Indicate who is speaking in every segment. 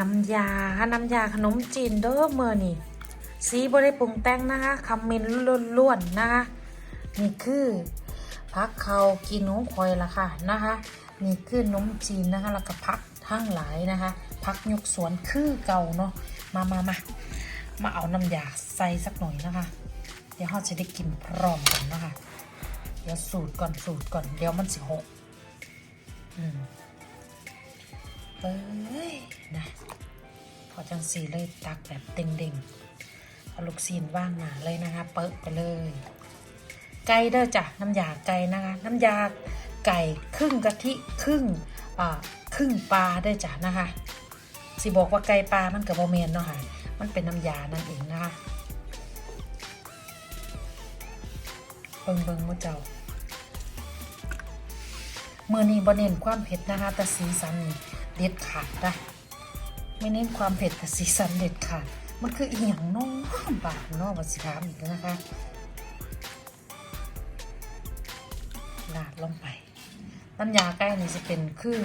Speaker 1: น้ำยาน้ำยาขนมจีนเด้อเมื่อนี่สีบริปรุงแต่งนะคะคำเมนล้วนๆนะคะ นี่คือพักเขากินน้องคอยละค่ะนะคะ นี่คือนมจีนนะคะแล้วก็พักทั้งหลายนะคะ พักยกสวนคือเก่าเนาะมามามามาเอาน้ำยาใส่สักหน่อยนะคะ เดี๋ยวเราจะได้กินพร้อมกันนะคะ เดี๋ยวสูตรก่อนสูตรก่อนเดี๋ยวมันสิหกอืม เอ้ยนะพอจังสีเลยตักแบบเด้งๆเอาลูกซีนว่างหนาเลยนะคะ เปิดไปเลย ไก่เด้อจ้ะน้ำยาไก่นะคะ น้ำยาไก่ครึ่งกะทิครึ่งอ่าครึ่งปลาเด้อจ้ะนะคะสิบอกว่าไก่ปลามันกับโมเมนเนาะค่ะมันเป็นน้ำยานั่นเองนะคะเบิงเบิงว่าเจ้าเมื่อนี้บ่เน้นความเผ็ดนะคะแต่สีสันนี่ เด็ดขาดนะไม่เน้นความเผ็ดแต่สีสันเด็ดขาดมันคืออีหยังน้องบาทเน้องวัสิถามอีกนะคะลาดลงไปน้ำยาใกล้นี่จะเป็นคือ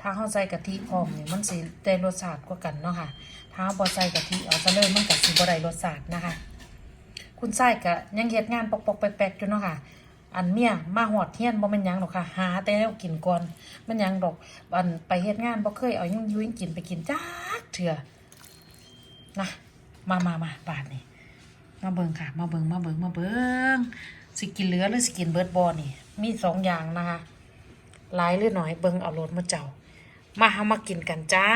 Speaker 1: ถ้าเข้าใส่กะทิพร้อมนี่มันสิได้รสชาติกว่ากันเนาะค่ะ ถ้าบ่ใส่กะทิเอาซะเลยมันก็สิบ่ได้รสชาตินะคะ คุณไส้กะยังเฮ็ดงานปอกๆแปลกๆอยู่เนาะค่ะ อันเมียมาหอดเฮียนบ่ม่นยังดอกค่ะ หาแต่แนวกินก่อนม่นยังดอกอันไปเฮ็ดงานบ่เคยเอายุ่งยุ่งกินไปกินจักเถื่อนะมามามาบาดนี่มาเบิงค่ะ มาเบิงมาเบิงมาเบิงสิกินเหลือหรือสิกินเบิดบ่นี่ มีสองอย่างนะคะหลายหรือหน้อยเบิงเอารถมาเจ้า มาเฮามากินกันจ้า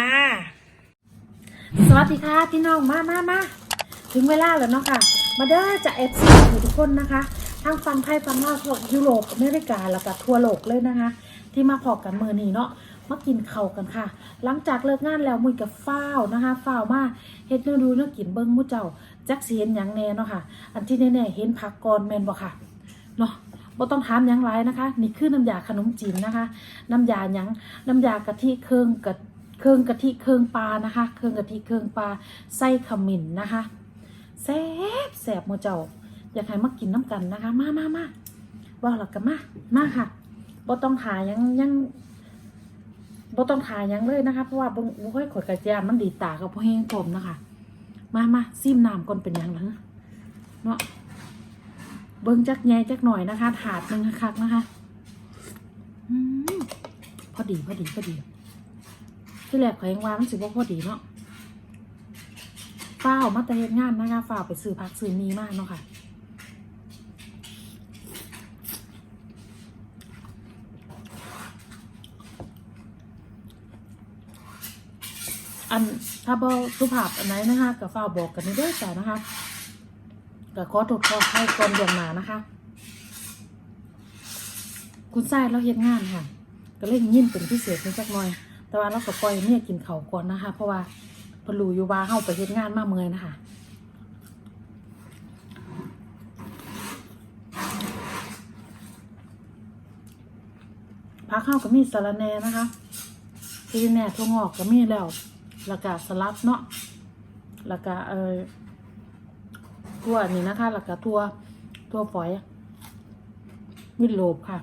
Speaker 1: สวัสดีค่ะพี่น้องมามามาถึงเวลาแล้วเนาะค่ะ มาเด้อจะเอฟซีทุกคนนะคะ ทั้งฟังไทยฟังลาวทั่วยุโรปอเมริกาแล้วก็ทั่วโลกเลยนะคะ ที่มาพอกันมือนี้เนาะมากินเข้ากันค่ะ หลังจากเลิกงานแล้วมุยกับฟ้าวนะคะฟ้าวมาเฮ็ดเนื้อดูเนื้อกินเบิ้งมุเจ้าจักสิเห็นยังแน่เนาะค่ะ อันที่แน่ๆเห็นผักก่อนแมนบ่ค่ะเนาะบ่ต้องถามยังไรนะคะ นี่คือน้ำยาขนมจีนนะคะ น้ำยาหยังน้ำยากะทิเครื่องกะเครื่องกะทิเครื่องปลานะคะ เครื่องกะทิเครื่องปลาไส้ขมิ้นนะคะแซ่บแซ่บหมูเจ้า อยากให้มากินน้ำกันนะคะ มามามาว่าหลักกันมามาค่ะบ่ต้องถ่ายยังยังบ่ต้องถ่ายยังเลยนะคะ เพราะว่าบ่บ่ค่อยขดกระจายมันดีตากับพ่อแห้งผมนะคะมามาซิมน้ำก่อนเป็นยังหลังเนาะเบิ้งจักแย่จักหน่อยนะคะ ถาดหนึ่งคักนะคะอืมพอดีพอดีพอดีที่แรกเขายังว่ามันสิบ่พอดีเนาะฝ้ามาแต่เฮ็ดงานนะคะฝ้าไปซื้อผักซื้อมีมากเนาะค่ะ อันถ้าบอกสุภาพอันไหนนะคะกับฝ้าบอกกันในเด้อจ้านะคะกับขอโทษขอให้ก่อนเดือนหนานะคะ คุณไส้เราเฮ็ดงานค่ะ ก็เลยยินเป็นพิเศษนิดสักหน่อย แต่ว่าเราก็ปล่อยเมียกินเขาก่อนนะคะ เพราะว่าพนรู้อยู่ว่าเฮาไปเฮ็ดงานมาเมื่อยนะคะพักข้าวก็มีสารแน่นะคะที่แน่ทั่วงอกก็มีแล้ว แล้วก็สลัดเนาะแล้วก็เออทั่วนี่นะคะแล้วก็ทั่วทั่วฝอยมีโลบค่ะ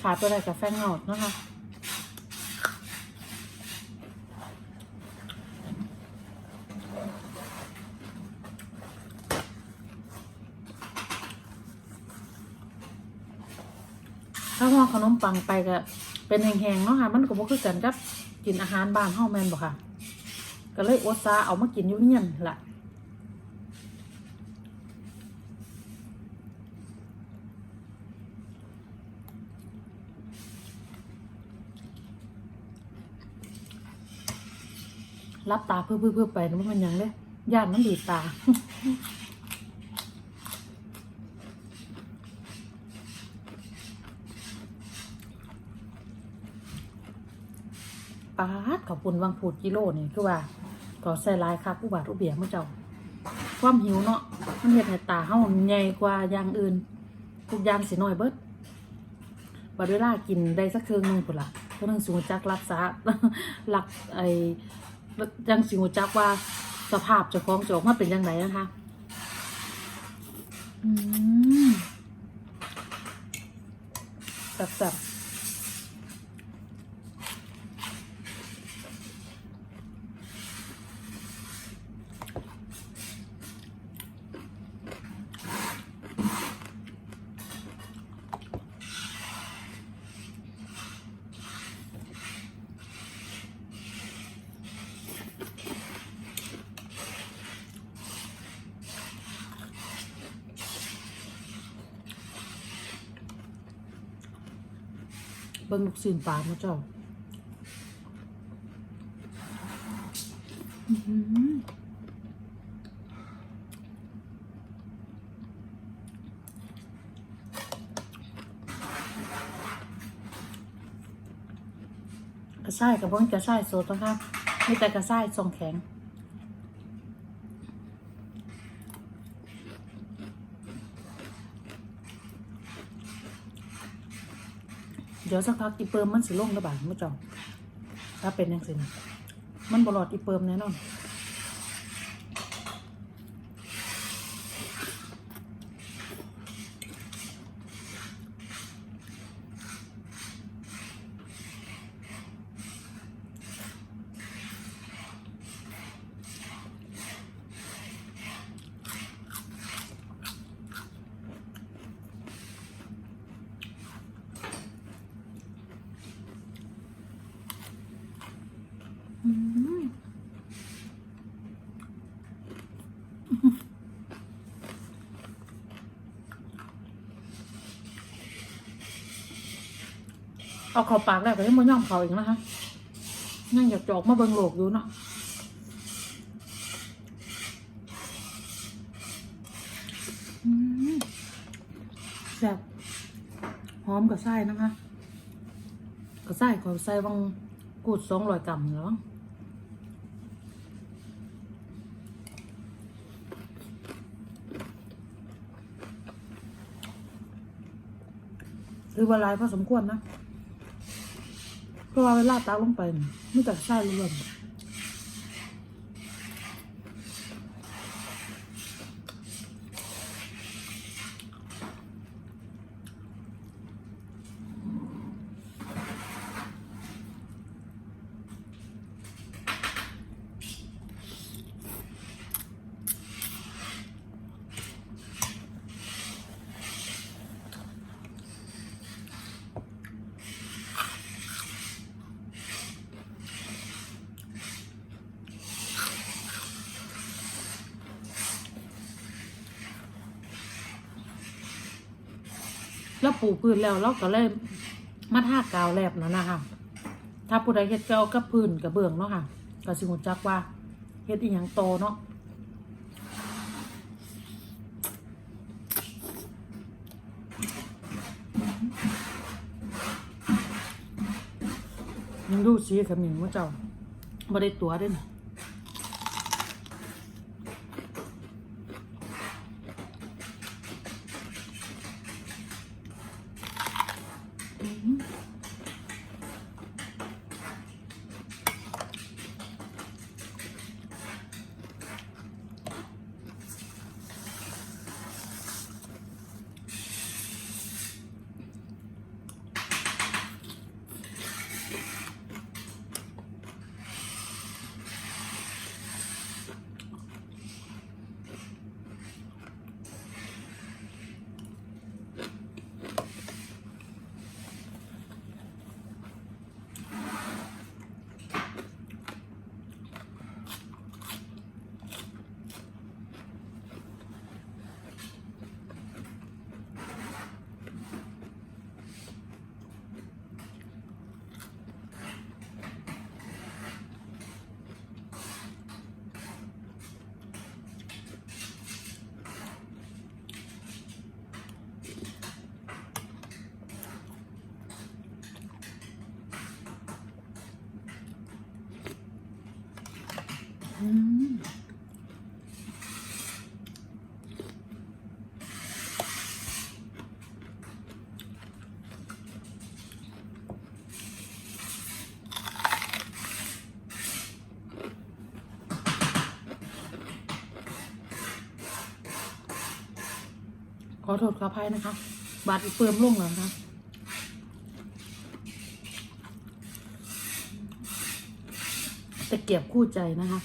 Speaker 1: ขาดตัวใดกับแฟงเงานะคะถ้าห่อขนมปังไปก็เป็นแห้งๆเนาะค่ะ มันก็บ่คือกันกับ กินอาหารบ้านเฮาแมนบ่ค่ะ ก็เลยอดซาเอามากินอยู่เงียนละรับตาเพื่อเพื่อเพื่อไปนะมันยังเลยย่านมันดีตาาดขอบคุณวังผูดกิโลนี่คือว่าขอใส่ลายคักอุบาทอุเบียมื่อเจ้า ความหิวเนาะมันเห็ดให้ตาเฮาใหญ่กว่าอย่างอื่น ทุกอย่างสิน้อยเบิดบัดเวลากินได้สักเครื่องหนึงพุ่นละเครื่องนึงสูงจักรักษาหลักไอ้ยังสิงจักว่าสภาพเจ้าของจะออกมาเป็นยังไงนะคะอืมแบบๆ บิ่งลูกชิ้นปลามาเจ้ากระช่ายกับเบิ้งกระช่ายสดนะคะมีแต่กระช่ายทรงแข็ง ดี๋ยวสักพักอีเปิมมันสิลงระบาดไม่จองถ้าเป็นยังสิมันบลอดอีเปิมแน่นอน เอาเข้าปากแล้วก็ยังไม่ย่อมเขาอีกนะคะยังอยากจอกมาเบิงโลกอยู่เนาะแซ่บหอมกับไส้นะคะกับไส้ขอไส้บางกูดสองร้อยกรัมแล้วมั้งหรอ ว่าลายพอสมควรนะเพราะว่าเวลาตาลงไปนี่มีแต่ไส้ล้วน แล้วปูพื้นแล้วเราก็เลยมาทากาวแลบนั่นนะคะถ้าผู้ใดเฮ็ดเกาวกับพื้นกับเบื้องเนาะค่ะก็สิหูจักว่าเฮ็ดอีหยังโตเนาะยังดูสีขมิ้นว่าเจ้าบ่ได้ตัวด้วยนะ อโทษขออภัยนะคะ บาดอีเฟิร์มลงแล้วนะคะตะเกียบคู่ใจนะคะ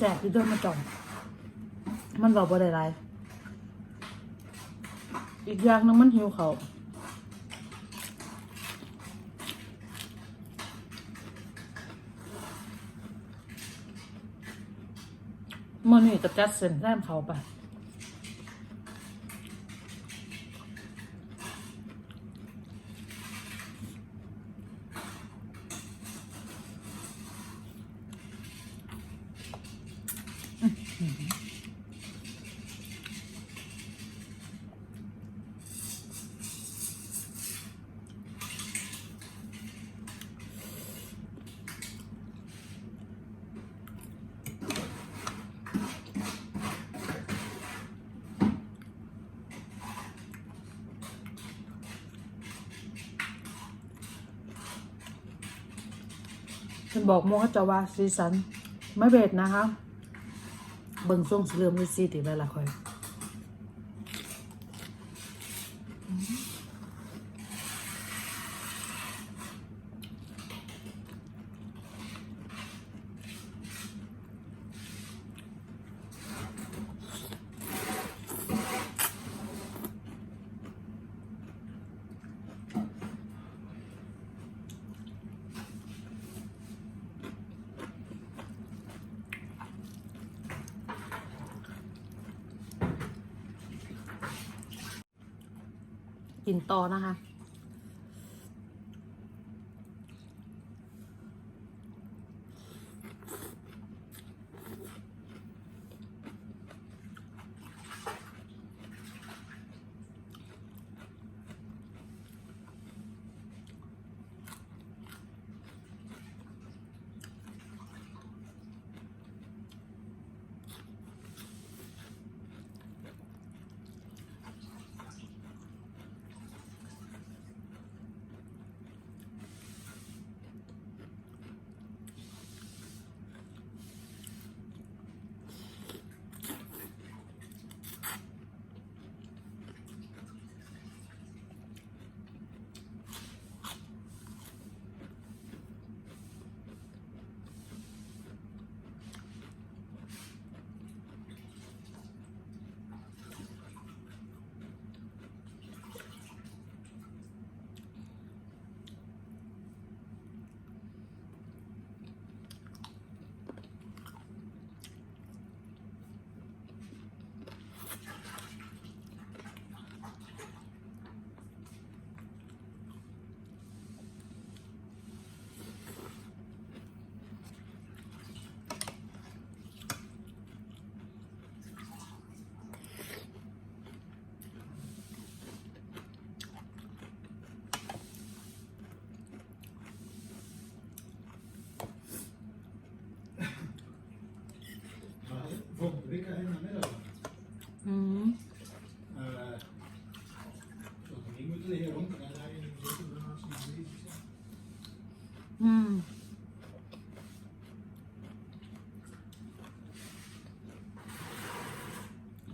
Speaker 1: แสบที่ด้วยมาจ่องมันบอกบ่ได้ไรอีกอย่างนึงมันหิวเขาเมื่อนี่จะจัดเส้นแซมเขาไป ฉันบอกโมเขาจะว่าซีซันไม่เบ็ดนะคะ เบิ่งช่วงสิเริ่มวิซีติไปละคอย กินต่อนะคะ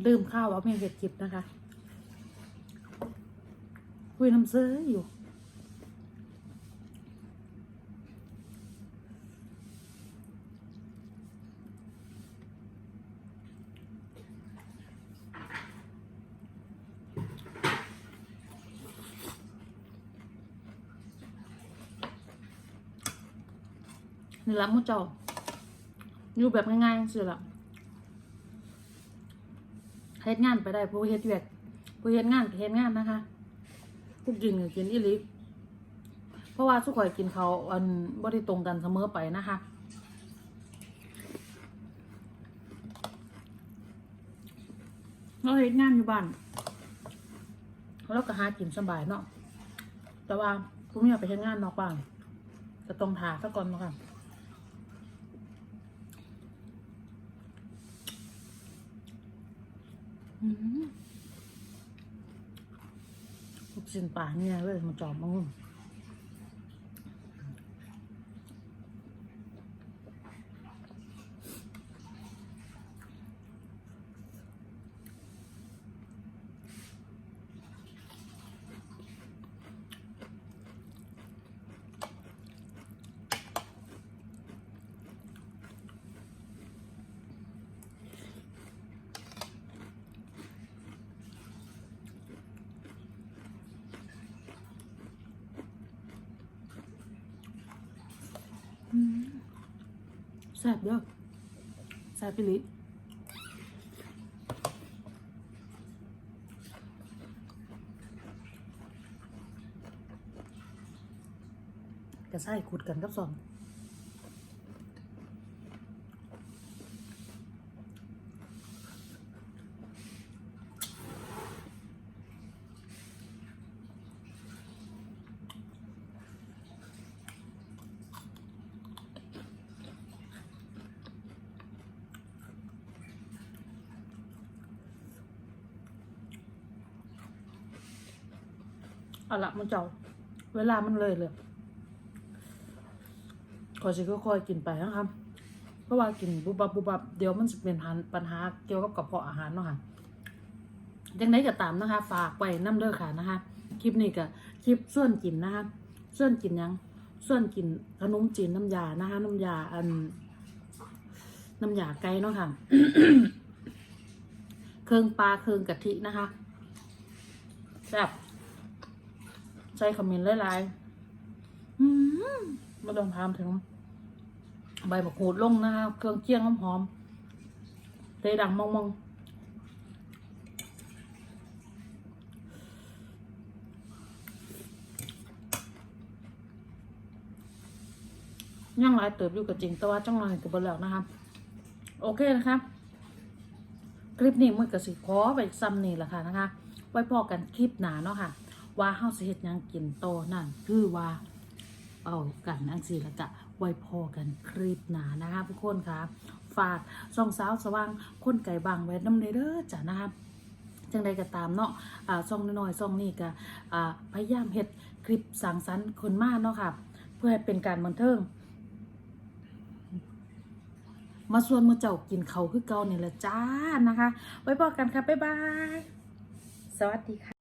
Speaker 1: ลืมข้าวเอาเมียเห็ดจิบนะคะ คุยน้ำเสื้ออยู่ นี่ละมุจ้าอยู่แบบง่ายๆสิละ เฮ็ดงานไปได้ผู้เฮ็ดเวียกผู้เฮ็ดงานเฮ็ดงานนะคะผู้กินก็กินอีหลีเพราะว่าสุข่อยกินเขาอันบ่ได้ตรงกันเสมอไปนะคะเราเฮ็ดงานอยู่บ้านเราก็หากินสบายเนาะแต่ว่าผู้มีอยากไปเฮ็ดงานนอกบ้านก็ต้องทาซะก่อนเนาะค่ะ อืม ลูกชิ้นปลาเนี่ยเลยมาจอบมางุ่น ซ่บเด้อแซ่บไปลิกระไส้ขุดกันกับสอง เอาละมันเจ้า เวลามันเลยเลยขอสิค่อยๆกินไปนะครับ เพราะว่ากินบุบบับบุบบับเดี๋ยวมันจะเป็นปัญหาเกี่ยวกับกระเพาะอาหารเนาะค่ะยังไงก็ตามนะคะ ฝากไว้น้ำเด้อค่ะนะคะ คลิปนี้ก็คลิปส่วนกินนะคะ ส่วนกินยัง ส่วนกินขนมจีนน้ำยานะคะ น้ำยาอัน น้ำยาไก่เนาะค่ะ เครื่องปลาเครื่องกะทินะคะแซ่บ ใส่คอมเมนต์หลายๆอืมาลองทำถึง ใบมะกรูดลงนะคะ เครื่องเคี่ยงหอมๆเตะดังมองมองย่างหลายเติบอยู่กับจริงแต่ว่าจังหน่อยกับบแล้วนะคะโอเคนะคะคลิปนี้มันก็สิขอไปซ้ำนี่แหละค่ะนะคะ ไว้พอกันคลิปหนาเนาะค่ะ ว่าเฮาสิเฮ็ดหยังกินโตนั่นคือว่าเอากันอังสีแล้วก็ไว้พอกันคลิปหนานะคะทุกคนค่ะ ฝากส่องสาวสว่างคนไก่บางไว้น้ำในเด้อจ้ะนะคะจังใดก็ตามเนาะอ่าซ่องน้อยๆซ่องนี้ก็อ่าพยายามเฮ็ดคลิปสังสรรค์คนมากเนาะค่ะ เพื่อให้เป็นการบันเทิงมาส่วนมือเจ้ากินเขาคือเก่านี่แหละจ้านะคะ ไว้พอกันค่ะ บ๊ายบาย สวัสดีค่ะ